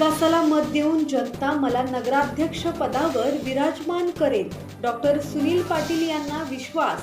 विकासाला मत देऊन जनता मला नगराध्यक्ष पदावर विराजमान करेल. डॉक्टर सुनील पाटील यांना विश्वास.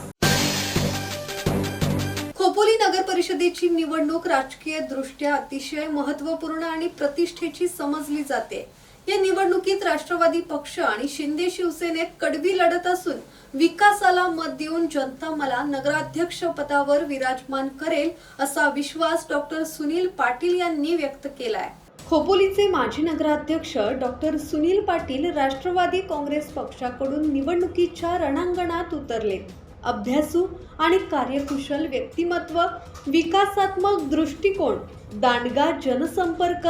खोपोली नगर परिषदेची निवडणूक राजकीय दृष्ट्या अतिशय महत्त्वपूर्ण आणि प्रतिष्ठेची समजली जाते. या निवडणुकीत राष्ट्रवादी पक्ष आणि शिंदे शिवसेनेत कडवी लढत असून विकासाला मत देऊन जनता मला नगराध्यक्ष पदावर विराजमान करेल असा विश्वास डॉक्टर सुनील पाटील यांनी व्यक्त केलाय. खोपोलीचे माजी नगराध्यक्ष डॉक्टर सुनील पाटील राष्ट्रवादी काँग्रेस पक्षाकडून निवडणुकीच्या रणांगणात उतरले. अभ्यासू आणि कार्यकुशल व्यक्तिमत्व विकासात्मक दृष्टिकोन दांडगा जनसंपर्क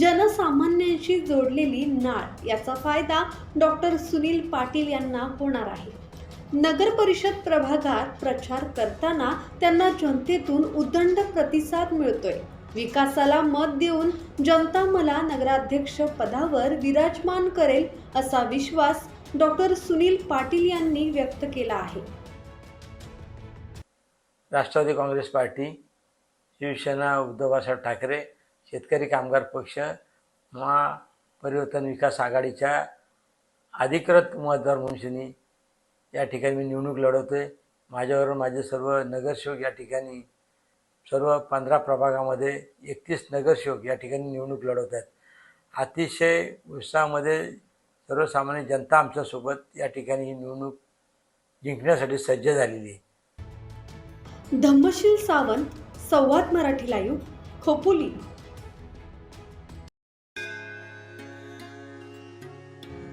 जनसामान्यांशी जोडलेली नाळ याचा फायदा डॉक्टर सुनील पाटील यांना होणार आहे. नगर परिषद प्रभागात प्रचार करताना त्यांना जनतेतून उदंड प्रतिसाद मिळतोय. विकासाला मत देऊन जनता मला नगराध्यक्ष पदावर विराजमान करेल असा विश्वास डॉक्टर सुनील पाटील यांनी व्यक्त केला आहे. राष्ट्रवादी काँग्रेस पार्टी शिवसेना उद्धव बाळासाहेब ठाकरे शेतकरी कामगार पक्ष महापरिवर्तन विकास आघाडीच्या अधिकृत मतदार म्हणून या ठिकाणी मी निवडणूक लढवतो आहे माझ्यावर माझे सर्व नगरसेवक या ठिकाणी सर्व पंधरा प्रभागामध्ये एकतीस नगरसेवक या ठिकाणी निवडणूक लढवत आहेत अतिशय उत्साहामध्ये सर्वसामान्य जनता आमच्यासोबत या ठिकाणी ही निवडणूक जिंकण्यासाठी सज्ज झालेली आहे. धम्मशील सावंत संवाद मराठी लाईव्ह खोपोली.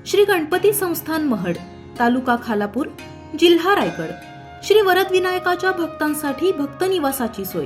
श्री गणपती संस्थान महड तालुका खालापूर जिल्हा रायगड. श्री वरद विनायकाच्या भक्तांसाठी भक्त निवासाची सोय.